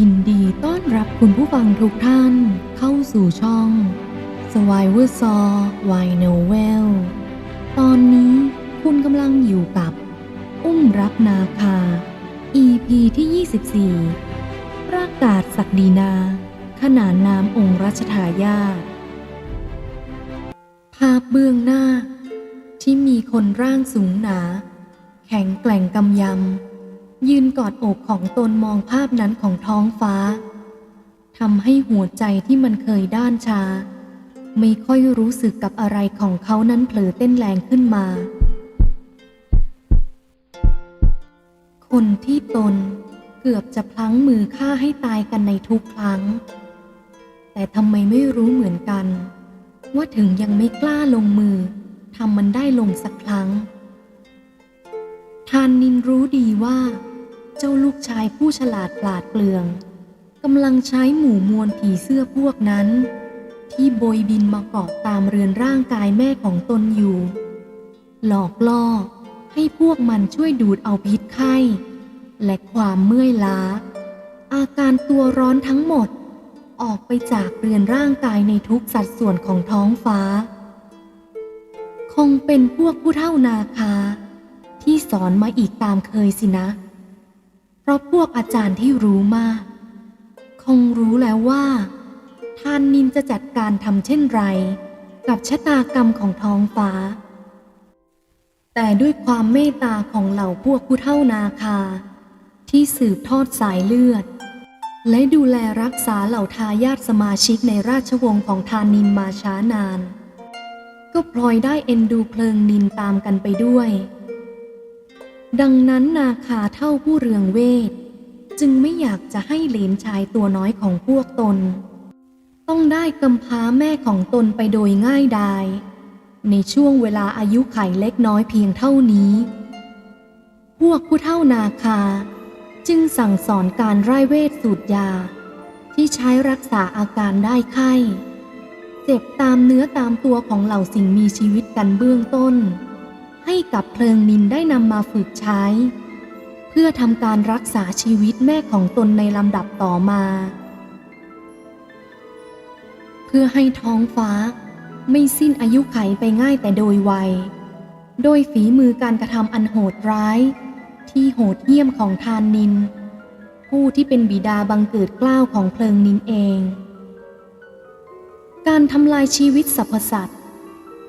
ยินดีต้อนรับคุณผู้ฟังทุกท่านเข้าสู่ช่อง s w i v e r Saw Why Novel ตอนนี้คุณกำลังอยู่กับ อุ้มรักนาคา EP ที่ 24 ประกาศศักดินา ขนานนามองค์รัชทายาทภาพเบื้องหน้า ที่มีคนร่างสูงหนา แข็งแกร่งกำยำ ยืนกอดอกของตนมองภาพนั้นของท้องฟ้าทำให้หัวใจที่มันเคยด้านชา ไม่ค่อยรู้สึกกับอะไรของเขานั้นเผลอเต้นแรงขึ้นมา คนที่ตนเกือบจะพลั้งมือฆ่าให้ตายกันในทุกครั้ง แต่ทำไมไม่รู้เหมือนกัน ว่าถึงยังไม่กล้าลงมือทำมันได้ลงสักครั้งทานนินรู้ดีว่า จ้าลูกชายผู้ฉลาดปราดเปลืองกำลังใช้หมู่มวลผีเสื้อพวกนั้น ที่โบยบินมาเกาะตามเรือนร่างกายแม่ของตนอยู่ หลอกล่อให้พวกมันช่วยดูดเอาพิษไข้ และความเมื่อยล้า อาการตัวร้อนทั้งหมด ออกไปจากเรือนร่างกายในทุกสัดส่วนของท้องฟ้า คงเป็นพวกผู้เท่านาคา ที่สอนมาอีกตามเคยสินะ ราะพวกอาจารย์ที่รู้มาก คงรู้แล้วว่าท่านนินจะจัดการทำเช่นไร กับชะตากรรมของท้องฟ้า แต่ด้วยความเมตตาของเหล่าพวกผู้เท่านาคา ที่สืบทอดสายเลือด และดูแลรักษาเหล่าทายาทสมาชิกในราชวงศ์ของทานนินมาช้านาน ก็พลอยได้เอ็นดูเพลิงนินตามกันไปด้วย ดังนั้นนาคาเท่าผู้เรืองเวท จึงไม่อยากจะให้เหลนชายตัวน้อยของพวกตน ต้องได้กำพร้าแม่ของตนไปโดยง่ายดายในช่วงเวลาอายุไขเล็กน้อยเพียงเท่านี้ พวกผู้เท่านาคา จึงสั่งสอนการไร้เวทสูตรยา ที่ใช้รักษาอาการได้ไข้เจ็บตามเนื้อตามตัวของเหล่าสิ่งมีชีวิตกันเบื้องต้น ให้กับเพลิงนินได้นำมาฝึกใช้ เพื่อทำการรักษาชีวิตแม่ของตนในลำดับต่อมา เพื่อให้ท้องฟ้าไม่สิ้นอายุไขไปง่ายแต่โดยไวโดยฝีมือการกระทำอันโหดร้าย ที่โหดเหี้ยมของทานนิน ผู้ที่เป็นบิดาบังเกิดกล้าวของเพลิงนินเอง การทำลายชีวิตสรรพสัตว์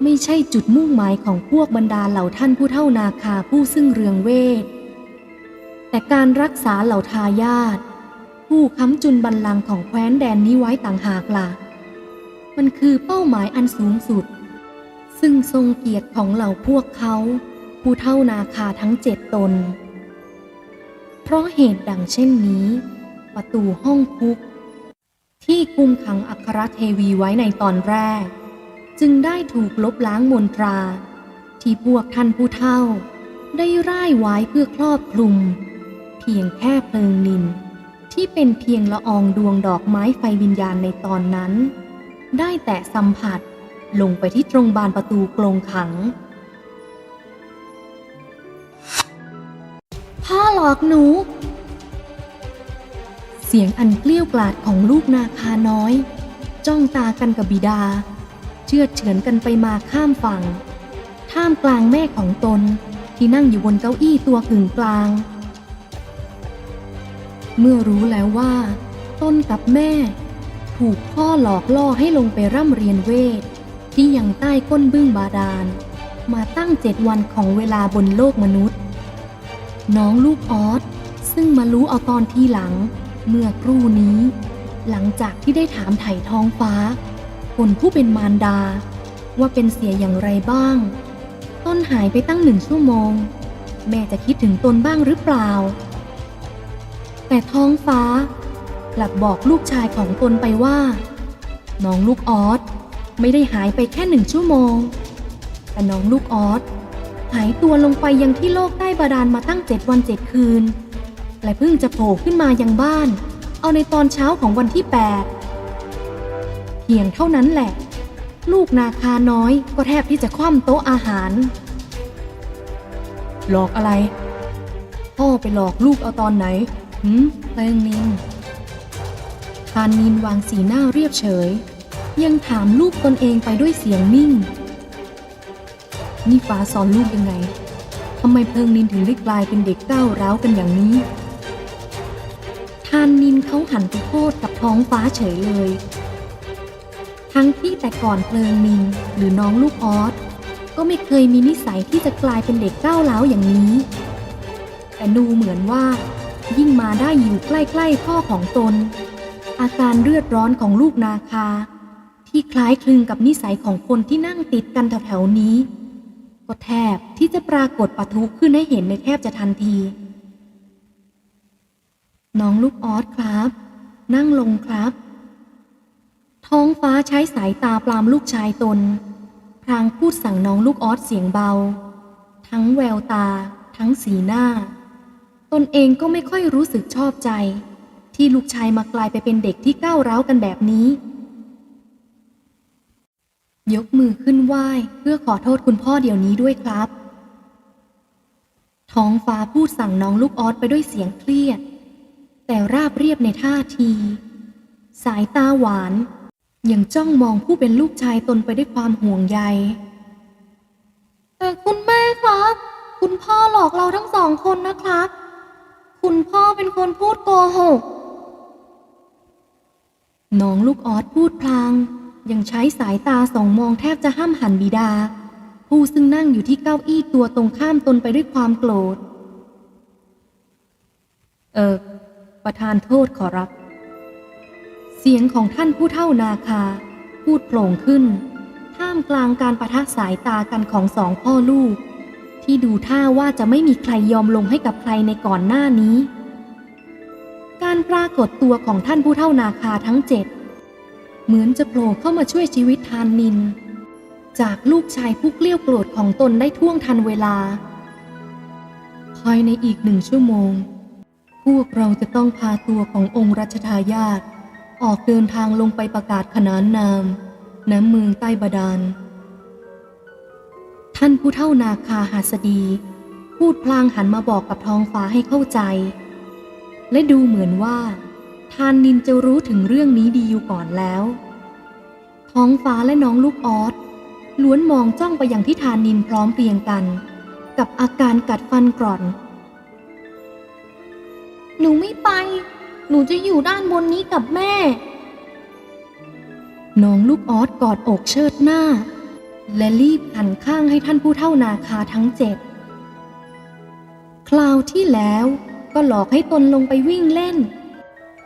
ไม่ใช่จุดมุ่งหมายของพวกบรรดาเหล่าท่านผู้เท่านาคาผู้ซึ่งเรืองเวท แต่การรักษาเหล่าทายาทผู้ค้ำจุนบัลลังก์ของแคว้นแดนนี้ไว้ต่างหากล่ะ มันคือเป้าหมายอันสูงสุด ซึ่งทรงเกียรติของเหล่าพวกเขา ผู้เท่านาคาทั้งเจ็ดตน เพราะเหตุดังเช่นนี้ ประตูห้องคุก ที่คุมขังอัครเทวีไว้ในตอนแรก จึงได้ถูกลบล้างมนตรา ที่พวกท่านผู้เฒ่า ได้ร่ายไว้เพื่อครอบคลุม เพียงแค่เพลิงนินที่เป็นเพียงละอองดวงดอกไม้ไฟวิญญาณในตอนนั้น ได้แต่สัมผัสลงไปที่ตรงบานประตูกรงขัง พ่อหลอกหนู เสียงอันเกลี้ยวกล่อดของลูกนาคาน้อย จ้องตากันกับบิดา ชื่อดเฉือนกันไปมาข้ามฝั่ง ท่ามกลางแม่ของตนที่นั่งอยู่บนเก้าอี้ตัวกึ่งกลาง เมื่อรู้แล้วว่าตนกับแม่ ถูกพ่อหลอกล่อให้ลงไปร่ำเรียนเวท ที่ยังใต้ก้นบึ้งบาดาล มาตั้งเจ็ดวันของเวลาบนโลกมนุษย์ น้องลูกออสซึ่งมารู้เอาตอนทีหลัง เมื่อครู่นี้ หลังจากที่ได้ถามไถ่ท้องฟ้า คนผู้เป็นมารดา ว่าเป็นเสียอย่างไรบ้าง ต้นหายไปตั้งหนึ่งชั่วโมง แม่จะคิดถึงตนบ้างหรือเปล่า แต่ท้องฟ้ากลับบอกลูกชายของตนไปว่า น้องลูกออสไม่ได้หายไปแค่หนึ่งชั่วโมง แต่น้องลูกออสหายตัวลงไปยังที่โลกใต้บาดาลมาตั้งเจ็ดวันเจ็ดคืน และเพิ่งจะโผล่ขึ้นมายังบ้าน เอาในตอนเช้าของวันที่แปด เพียงเท่านั้นแหละ ลูกนาคาน้อยก็แทบที่จะคว่ำโต๊ะอาหาร หลอกอะไร พ่อไปหลอกลูกเอาตอนไหนหืมเพลงนินานนินวางสีหน้าเรียบเฉย ยังถามลูกตนเองไปด้วยเสียงนิ่ง นี่ฟ้าสอนลูกยังไงทำไมเพิงนินถึงได้กลายเป็นเด็กก้าวร้าวกันอย่างนี้ทานนินเขาหันไปโทษกับท้องฟ้าเฉยเลย ทั้งที่แต่ก่อนเพลิงนินหรือน้องลูกออสก็ไม่เคยมีนิสัยที่จะกลายเป็นเด็กก้าวร้าวอย่างนี้ แต่ดูเหมือนว่า ยิ่งมาได้อยู่ใกล้ๆพ่อของตน อาการเลือดร้อนของลูกนาคา ที่คล้ายคลึงกับนิสัยของคนที่นั่งติดกันแถวๆนี้ ก็แทบที่จะปรากฏปะทุขึ้นให้เห็นในแทบจะทันที น้องลูกออสครับ นั่งลงครับ ท้องฟ้าใช้สายตาปลามลูกชายตน พรางพูดสั่งน้องลูกออสเสียงเบา ทั้งแววตา ทั้งสีหน้า ตนเองก็ไม่ค่อยรู้สึกชอบใจ ที่ลูกชายมากลายไปเป็นเด็กที่ก้าวร้าวกันแบบนี้ ยกมือขึ้นไหว้เพื่อขอโทษคุณพ่อเดี๋ยวนี้ด้วยครับ ท้องฟ้าพูดสั่งน้องลูกออสไปด้วยเสียงเครียด แต่ราบเรียบในท่าที สายตาหวาน ยังจ้องมองผู้เป็นลูกชายตนไปด้วยความห่วงใย แต่คุณแม่ครับ คุณพ่อหลอกเราทั้งสองคนนะครับ คุณพ่อเป็นคนพูดโกหก น้องลูกออสพูดพลาง ยังใช้สายตาส่องมองแทบจะห้ามหันบิดา ผู้ซึ่งนั่งอยู่ที่เก้าอี้ตัวตรงข้ามตนไปด้วยความโกรธ เออ ประธานโทษขอรับ เสียงของท่านผู้เท่านาคา พูดโปร่งขึ้น ท่ามกลางการประทะสายตากันของสองพ่อลูก ที่ดูท่าว่าจะไม่มีใครยอมลงให้กับใครในก่อนหน้านี้ การปรากฏตัวของท่านผู้เท่านาคาทั้งเจ็ดเหมือนจะโผล่เข้ามาช่วยชีวิตทานนิน จากลูกชายผู้เกลี้ยวโกรธของตนได้ท่วงทันเวลา ภายในอีกหนึ่งชั่วโมง พวกเราจะต้องพาตัวขององค์รัชทายาท ออกเดินทางลงไปประกาศขนานนามณเมืองใต้บาดาล ท่านผู้เท่านาคาหาสดี พูดพลางหันมาบอกกับท้องฟ้าให้เข้าใจ และดูเหมือนว่าทานนินจะรู้ถึงเรื่องนี้ดีอยู่ก่อนแล้ว ท้องฟ้าและน้องลูกออสล้วนมองจ้องไปอย่างที่ทานนินพร้อมเพรียงกัน กับอาการกัดฟันกร่อน หนูไม่ไป หนูจะอยู่ด้านบนนี้กับแม่ น้องลูกออสกอดอกเชิดหน้า และรีบหันข้างให้ท่านผู้เท่านาคาทั้งเจ็ด คราวที่แล้วก็หลอกให้ตนลงไปวิ่งเล่น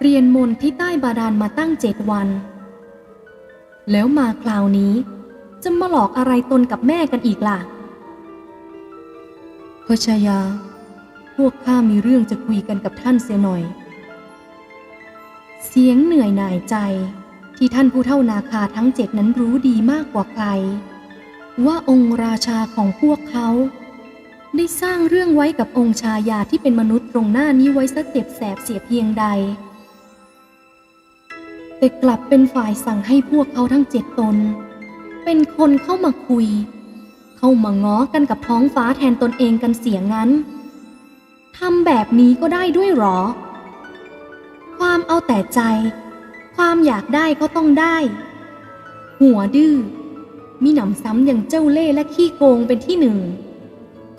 เรียนมนที่ใต้บาดาลมาตั้งเจ็ดวัน แล้วมาคราวนี้จะมาหลอกอะไรตนกับแม่กันอีกล่ะพชายา พวกข้ามีเรื่องจะคุยกันกับท่านเสียหน่อย เสียงเหนื่อยหน่ายใจ ที่ท่านผู้เท่านาคาทั้งเจ็ดนั้นรู้ดีมากกว่าใคร ว่าองค์ราชาของพวกเขา ได้สร้างเรื่องไว้กับองค์ชายาที่เป็นมนุษย์ตรงหน้านี้ไว้สักเจ็บแสบเสียเพียงใด แต่กลับเป็นฝ่ายสั่งให้พวกเขาทั้งเจ็ดตน เป็นคนเข้ามาคุย เข้ามาง้อกันกับท้องฟ้าแทนตนเองกันเสียงั้นทำแบบนี้ก็ได้ด้วยหรอ ความเอาแต่ใจ ความอยากได้ก็ต้องได้ หัวดื้อมีหนำซ้ำอย่างเจ้าเล่และขี้โกงเป็นที่หนึ่ง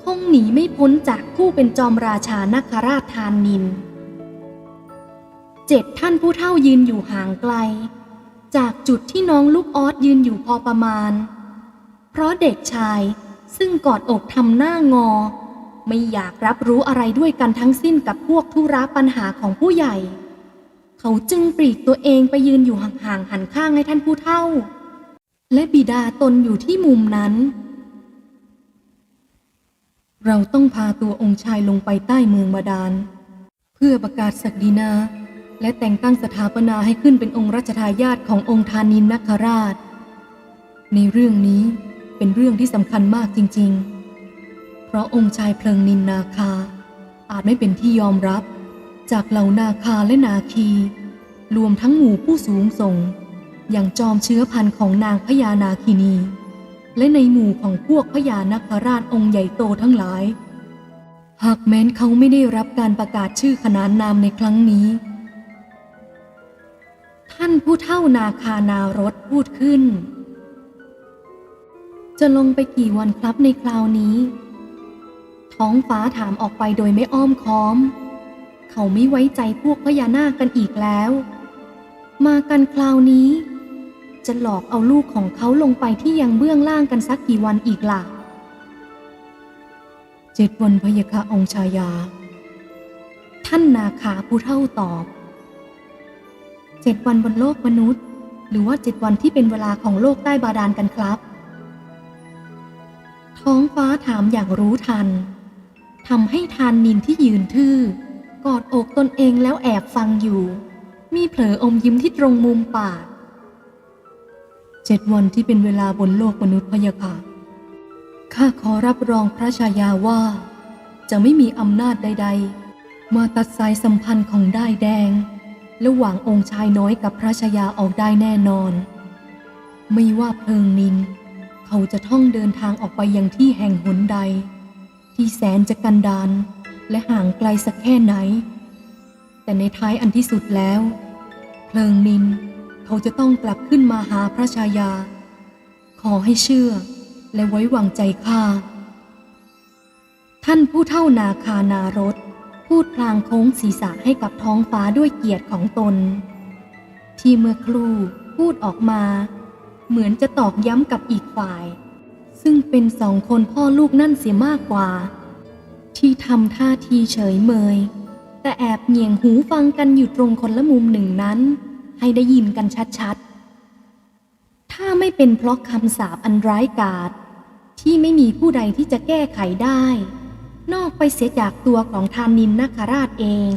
คงหนีไม่พ้นจากผู้เป็นจอมราชานาคราชทานนินเจ็ดท่านผู้เท่ายืนอยู่ห่างไกล จากจุดที่น้องลูกออสยืนอยู่พอประมาณ เพราะเด็กชายซึ่งกอดอกทำหน้างอ ไม่อยากรับรู้อะไรด้วยกันทั้งสิ้นกับพวกธุระปัญหาของผู้ใหญ่ เขาจึงปลีกตัวเองไปยืนอยู่ห่างๆหันข้างให้ท่านผู้เฒ่า และบิดาตนอยู่ที่มุมนั้น เราต้องพาตัวองค์ชายลงไปใต้เมืองบาดาล เพื่อประกาศศักดินา และแต่งตั้งสถาปนาให้ขึ้นเป็นองค์รัชทายาทขององค์ธานินนคราช ในเรื่องนี้เป็นเรื่องที่สำคัญมากจริง ๆ เพราะองค์ชายเพลิงนินนาคาอาจไม่เป็นที่ยอมรับ จากเหล่านาคาและนาคี รวมทั้งหมู่ผู้สูงส่ง อย่างจอมเชื้อพันธุ์ของนางพญานาคินี และในหมู่ของพวกพญานาคราชองค์ใหญ่โตทั้งหลาย หากแม้นเขาไม่ได้รับการประกาศชื่อขนานนามในครั้งนี้ ท่านผู้เท่านาคานารถพูดขึ้น จะลงไปกี่วันครับในคราวนี้ ท้องฟ้าถามออกไปโดยไม่อ้อมค้อม เขาไม่ไว้ใจพวกพญานาคกันอีกแล้ว มากันคราวนี้ จะหลอกเอาลูกของเขาลงไปที่ยังเบื้องล่างกันสักกี่วันอีกล่ะเจ็ดวันพยาคะองชายา ท่านนาคาผู้เท่าตอบเจ็ดวันบนโลกมนุษย์ หรือว่าเจ็ดวันที่เป็นเวลาของโลกใต้บาดาลกันครับท้องฟ้าถามอย่างรู้ทันทำให้ทานนินที่ยืนทื่อ กอดอกตนเองแล้วแอบฟังอยู่ มีเผลออมยิ้มที่ตรงมุมปากเจ็ดวันที่เป็นเวลาบนโลกมนุษย์พยะค่ะข้าขอรับรองพระชายาว่า จะไม่มีอำนาจใด ๆ มาตัดสายสัมพันธ์ของได้แดงระหว่างองค์ชายน้อยกับพระชายาออกได้แน่นอน ไม่ว่าเพลิงนิน เขาจะท่องเดินทางออกไปยังที่แห่งหนใด ที่แสนจะกันดาน และห่างไกลสักแค่ไหน แต่ในท้ายอันที่สุดแล้ว เพลิงนินเขาจะต้องกลับขึ้นมาหาพระชายา ขอให้เชื่อและไว้วางใจข้าท่านผู้เท่านาคานารถพูดพลางโค้งศีรษะให้กับท้องฟ้าด้วยเกียรติของตน ที่เมื่อครู่พูดออกมา เหมือนจะตอกย้ำกับอีกฝ่าย ซึ่งเป็นสองคนพ่อลูกนั่นเสียมากกว่า ที่ทำท่าทีเฉยเมย แต่แอบเหงี่ยงหูฟังกันอยู่ตรงคนละมุมหนึ่งนั้น ให้ได้ยินกันชัดๆ ถ้าไม่เป็นเพราะคำสาปอันร้ายกาจที่ไม่มีผู้ใดที่จะแก้ไขได้ นอกไปเสียจากตัวของทานินนาคราชเอง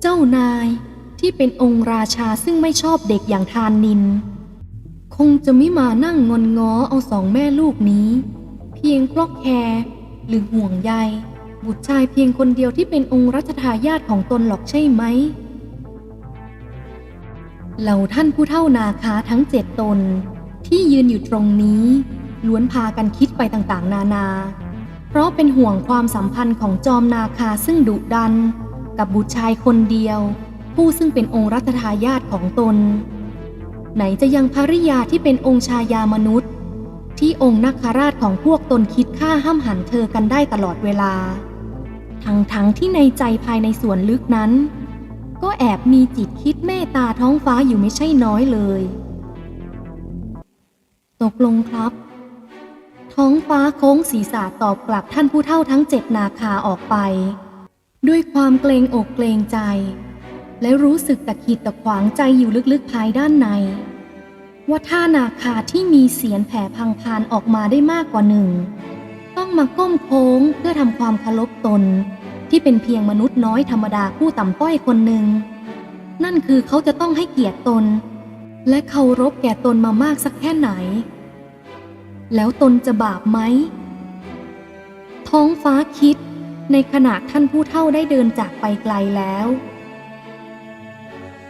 เจ้านายที่เป็นองค์ราชาซึ่งไม่ชอบเด็กอย่างทานนิน คงจะไม่มานั่งงอนง้อเอาสองแม่ลูกนี้ เพียงเพราะแคร์ หรือห่วงใยบุตรชายเพียงคนเดียวที่เป็นองค์รัชทายาทของตนหรอกใช่ไหม เหล่าท่านผู้เท่านาคาทั้งเจ็ดตน ที่ยืนอยู่ตรงนี้ ล้วนพากันคิดไปต่างๆ นานา เพราะเป็นห่วงความสัมพันธ์ของจอมนาคาซึ่งดุดัน กับบุตรชายคนเดียว ผู้ซึ่งเป็นองค์รัชทายาทของตน ไหนจะยังภริยาที่เป็นองค์ชายามนุษย์ ที่องค์นักคราชของพวกตนคิดฆ่าห้ามหันเธอกันได้ตลอดเวลา ทั้งๆทที่ในใจภายในส่วนลึกนั้น ก็แอบมีจิตคิดเมตตาท้องฟ้าอยู่ไม่ใช่น้อยเลย ตกลงครับ ท้องฟ้าโค้งศีรษะตอบกลับท่านผู้เท่าทั้งเจ็ดนาคาออกไป ด้วยความเกรงอกเกรงใจ และรู้สึกตะขิดตะขวางใจอยู่ลึกๆภายด้านใน ว่าถ้านาคาที่มีเสียงแผ่พังพานออกมาได้มากกว่าหนึ่ง ต้องมาก้มโค้งเพื่อทำความเคารพตน ที่เป็นเพียงมนุษย์น้อยธรรมดาผู้ต่ำต้อยคนหนึ่ง นั่นคือเขาจะต้องให้เกียรติตน และเคารพแก่ตนมามากสักแค่ไหน แล้วตนจะบาปไหม ท้องฟ้าคิดในขณะท่านผู้เท่าได้เดินจากไปไกลแล้ว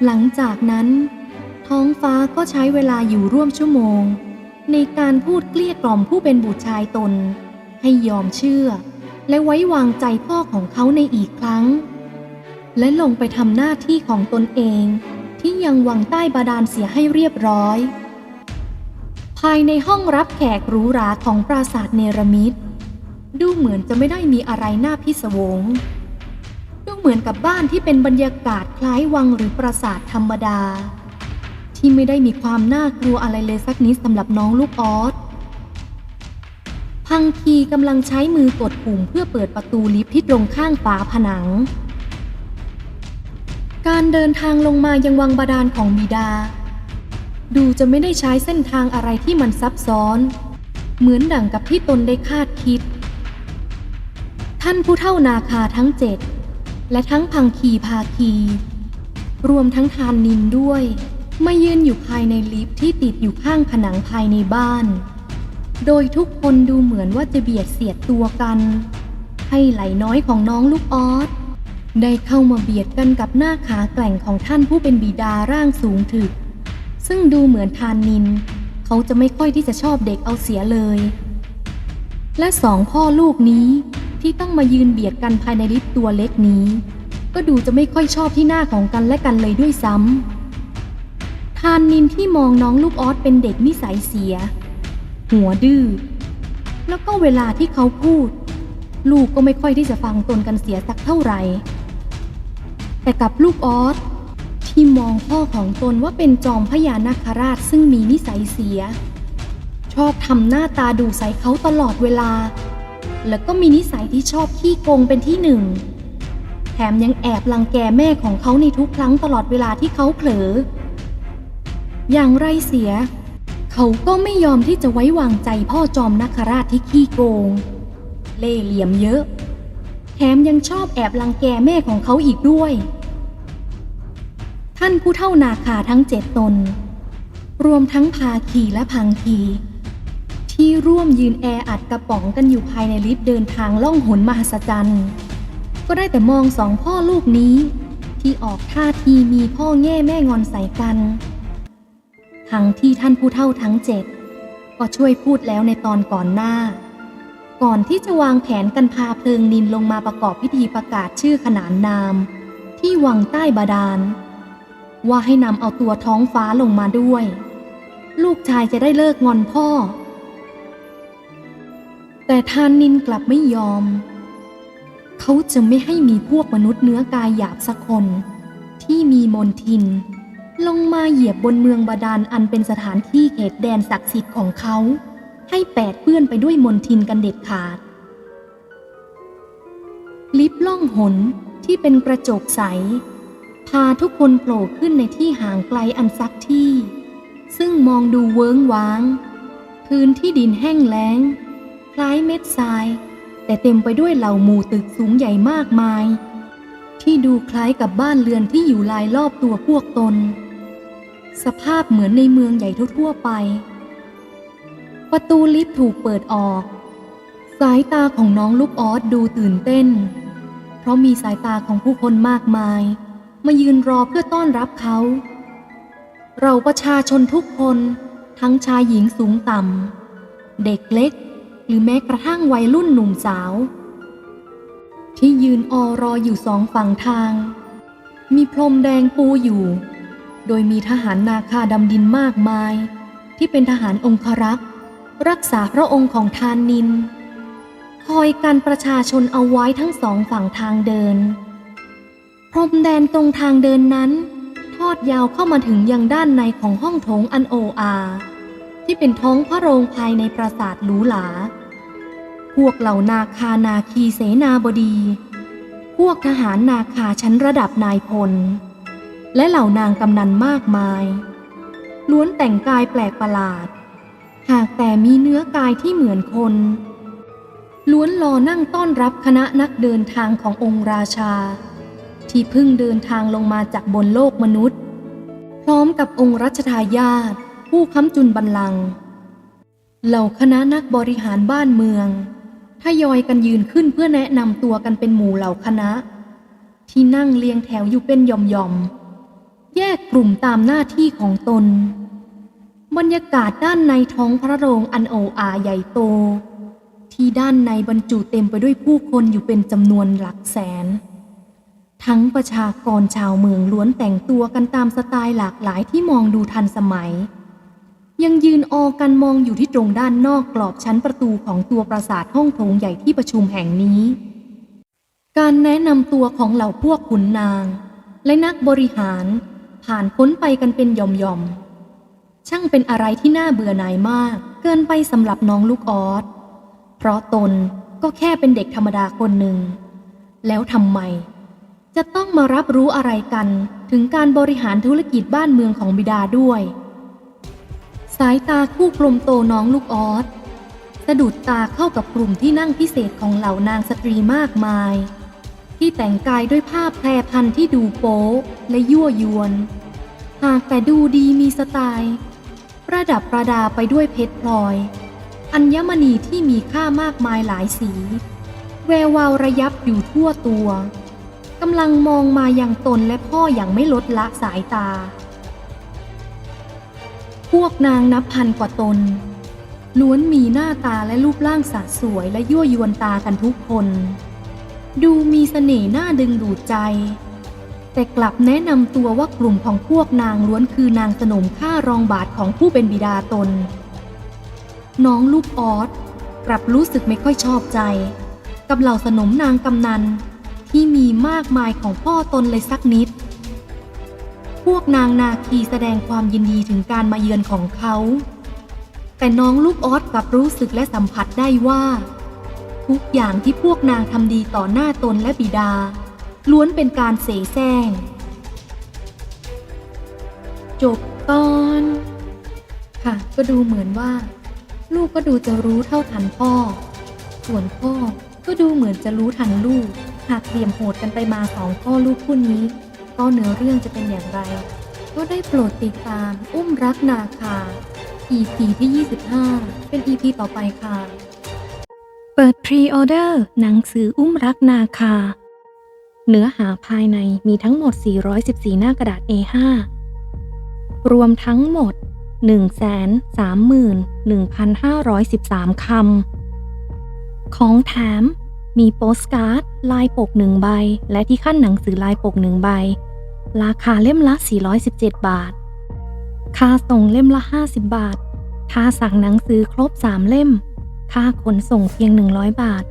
หลังจากนั้น ท้องฟ้าก็ใช้เวลาอยู่ร่วมชั่วโมง ในการพูดเกลี้ยกล่อมผู้เป็นบุตรชายตน ให้ยอมเชื่อ และไว้วางใจพ่อของเขาในอีกครั้ง และลงไปทำหน้าที่ของตนเองที่ยังวังใต้บาดาลเสียให้เรียบร้อย ภายในห้องรับแขกหรูหราของปราสาทเนรมิตดูเหมือนจะไม่ได้มีอะไรน่าพิศวง ดูเหมือนกับบ้านที่เป็นบรรยากาศคล้ายวังหรือปราสาทธรรมดา ที่ไม่ได้มีความน่ากลัวอะไรเลยสักนิดสำหรับน้องลูกออสพังคีกำลังใช้มือกดปุ่มเพื่อเปิดประตูลิฟต์ที่ตรงข้างฝาผนัง การเดินทางลงมายังวังบาดาลของบิดา ดูจะไม่ได้ใช้เส้นทางอะไรที่มันซับซ้อน เหมือนดั่งกับที่ตนได้คาดคิด ท่านผู้เท่านาคาทั้งเจ็ดและทั้งพังคีพาคี รวมทั้งทานนินด้วย มายืนอยู่ภายในลิฟต์ที่ติดอยู่ข้างผนังภายในบ้าน โดยทุกคนดูเหมือนว่าจะเบียดเสียดตัวกัน ให้ไหลน้อยของน้องลูกออสได้เข้ามาเบียดกันกับหน้าขาแกร่งของท่านผู้เป็นบิดาร่างสูงถึก ซึ่งดูเหมือนทานนิน เขาจะไม่ค่อยที่จะชอบเด็กเอาเสียเลย และสองพ่อลูกนี้ที่ต้องมายืนเบียดกันภายในลิฟต์ตัวเล็กนี้ ก็ดูจะไม่ค่อยชอบที่หน้าของกันและกันเลยด้วยซ้ำ ทานนินที่มองน้องลูกออสเป็นเด็กนิสัยเสีย หัวดื้อ แล้วก็เวลาที่เขาพูด ลูกก็ไม่ค่อยที่จะฟังตนกันเสียสักเท่าไหร่ แต่กับลูกออสที่มองพ่อของตนว่าเป็นจอมพญานาคราชซึ่งมีนิสัยเสีย ชอบทำหน้าตาดูใส่เขาตลอดเวลา แล้วก็มีนิสัยที่ชอบขี้โกงเป็นที่หนึ่ง แถมยังแอบลังแกแม่ของเขาในทุกครั้งตลอดเวลาที่เขาเผลอ อย่างไรเสีย เขาก็ไม่ยอมที่จะไว้วางใจพ่อจอมนาคราชที่ขี้โกง เล่เหลี่ยมเยอะ แถมยังชอบแอบลังแกแม่ของเขาอีกด้วย ท่านผู้เท่านาคาทั้งเจ็ดตน รวมทั้งพาคีและพังคีที่ร่วมยืนแออัดกระป๋องกันอยู่ภายในลิฟต์เดินทางล่องหนมหัศจรรย์ก็ได้แต่มองสองพ่อลูกนี้ ที่ออกท่าทีมีพ่อแง่แม่งอนใส่กัน ทั้งที่ท่านผู้เท่าทั้งเจ็ดก็ช่วยพูดแล้วในตอนก่อนหน้า ก่อนที่จะวางแผนกันพาเพลิงนินลงมาประกอบพิธีประกาศชื่อขนานนาม ที่วังใต้บาดาล ว่าให้นำเอาตัวท้องฟ้าลงมาด้วย ลูกชายจะได้เลิกงอนพ่อ แต่ทานนินกลับไม่ยอม เขาจะไม่ให้มีพวกมนุษย์เนื้อกายหยาบสักคนที่มีมนทิน ลงมาเหยียบบนเมืองบาดาลอันเป็นสถานที่เขตแดนศักดิ์สิทธิ์ของเขา ให้แปดเปื้อนไปด้วยมนทินกันเด็ดขาด ลิฟล่องหนที่เป็นกระจกใส พาทุกคนโผล่ขึ้นในที่ห่างไกลอันซักที่ ซึ่งมองดูเวิ้งว้าง พื้นที่ดินแห้งแล้ง คล้ายเม็ดทราย แต่เต็มไปด้วยเหล่าหมู่ตึกสูงใหญ่มากมายที่ดูคล้ายกับบ้านเรือนที่อยู่ลายรอบตัวพวกตน สภาพเหมือนในเมืองใหญ่ทั่วๆไป ประตูลิฟต์ถูกเปิดออก สายตาของน้องลูกออสดูตื่นเต้น เพราะมีสายตาของผู้คนมากมาย มายืนรอเพื่อต้อนรับเขา เราประชาชนทุกคน ทั้งชายหญิงสูงต่ำ เด็กเล็ก หรือแม้กระทั่งวัยรุ่นหนุ่มสาว ที่ยืนออรออยู่สองฝั่งทาง มีพรมแดงปูอยู่ โดยมีทหารนาคาดำดินมากมาย ที่เป็นทหารองครักษ์ รักษาพระองค์ของทานนิน คอยกันประชาชนเอาไว้ทั้งสองฝั่งทางเดิน พรมแดนตรงทางเดินนั้น ทอดยาวเข้ามาถึงยังด้านในของห้องโถงอันโออา ที่เป็นท้องพระโรงภายในปราสาทหรูหราพวกเหล่านาคานาคีเสนาบดี พวกทหารนาคาชั้นระดับนายพล และเหล่านางกำนันมากมาย ล้วนแต่งกายแปลกประหลาด หากแต่มีเนื้อกายที่เหมือนคน ล้วนรอนั่งต้อนรับคณะนักเดินทางขององค์ราชา ที่เพิ่งเดินทางลงมาจากบนโลกมนุษย์ พร้อมกับองค์รัชทายาทผู้ค้ำจุนบัลลังก์เหล่าคณะนักบริหารบ้านเมืองทยอยกันยืนขึ้นเพื่อแนะนำตัวกันเป็นหมู่เหล่าคณะ ที่นั่งเรียงแถวอยู่เป็นย่อมๆ แยกกลุ่มตามหน้าที่ของตน บรรยากาศด้านในท้องพระโรงอันโออาใหญ่โต ที่ด้านในบรรจุเต็มไปด้วยผู้คนอยู่เป็นจำนวนหลักแสน ทั้งประชากรชาวเมืองล้วนแต่งตัวกันตามสไตล์หลากหลายที่มองดูทันสมัย ยังยืนออกันมองอยู่ที่ตรงด้านนอกกรอบชั้นประตูของตัวปราสาทห้องโถงใหญ่ที่ประชุมแห่งนี้ การแนะนำตัวของเหล่าพวกขุนนาง และนักบริหาร ผ่านพ้นไปกันเป็นหย่อมๆช่างเป็นอะไรที่น่าเบื่อหน่ายมาก เกินไปสำหรับน้องลูกออสเพราะตนก็แค่เป็นเด็กธรรมดาคนหนึ่ง แล้วทำไม จะต้องมารับรู้อะไรกันถึงการบริหารธุรกิจบ้านเมืองของบิดาด้วย สายตาคู่กลมโตน้องลูกออสสะดุดตาเข้ากับกลุ่มที่นั่งพิเศษของเหล่านางสตรีมากมาย ที่แต่งกายด้วยผ้าแพรพันที่ดูโป๊และยั่วยวนหากแต่ดูดีมีสไตล์ ประดับประดาไปด้วยเพชรพลอย อัญมณีที่มีค่ามากมายหลายสี แวววาวระยับอยู่ทั่วตัวกำลังมองมาอยังตนและพ่ออย่างไม่ลดละสายตา พวกนางนับพันกว่าตน ล้วนมีหน้าตาและรูปร่างสะสวยและยั่วยวนตากันทุกคน ดูมีเสน่ห์น่าดึงดูดใจ แต่กลับแนะนำตัวว่ากลุ่มของพวกนางล้วนคือนางสนมฆ่ารองบาทของผู้เป็นบิดาตน น้องลูกออสกลับรู้สึกไม่ค่อยชอบใจ กับเหล่าสนมนางกำนัน ที่มีมากมายของพ่อตนเลยสักนิด พวกนางนาคีแสดงความยินดีถึงการมาเยือนของเขา แต่น้องลูกออสกลับรู้สึกและสัมผัสได้ว่า ทุกอย่างที่พวกนางทำดีต่อหน้าตนและบิดา ล้วนเป็นการเสแสร้ง จบตอน ค่ะ ก็ดูเหมือนว่า ลูกก็ดูจะรู้เท่าทันพ่อ ส่วนพ่อก็ดูเหมือนจะรู้ทันลูก หากเตรียมโหดกันไปมาสองพ่อลูกคู่นี้ ก็เนื้อเรื่องจะเป็นอย่างไร ก็ได้โปรดติดตาม อุ้มรักนาคา EP ที่ 25 เป็น EP ต่อไปค่ะ เปิดพรีออเดอร์หนังสืออุ้มรักนาคา เนื้อหาภายในมีทั้งหมด 414 หน้ากระดาษ A5 รวมทั้งหมด 131,513 คำ ของแถมมีโปสการ์ด ลายปกหนึ่งใบ และที่ขั้นหนังสือลายปกหนึ่งใบ ราคาเล่มละ 417 บาท ค่าส่งเล่มละ 50 บาท ถ้าสั่งหนังสือครบ 3 เล่ม ค่าขนส่งเพียง 100 บาท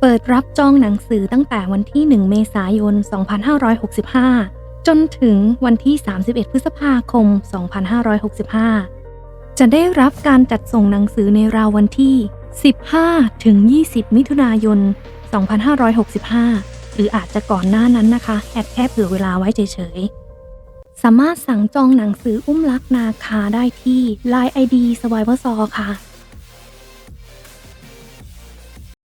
เปิดรับจองหนังสือตั้งแต่วันที่ 1 เมษายน 2565 จนถึงวันที่ 31 พฤษภาคม 2565 จะได้รับการจัดส่งหนังสือในราววันที่ 15 ถึง 20 มิถุนายน 2565 หรืออาจจะก่อนหน้านั้นนะคะ แอดแค่เผื่อเวลาไว้เฉยๆสามารถสั่งจองหนังสืออุ้มลักนาคาได้ที่ Line ID สวาย v ซอค่ะ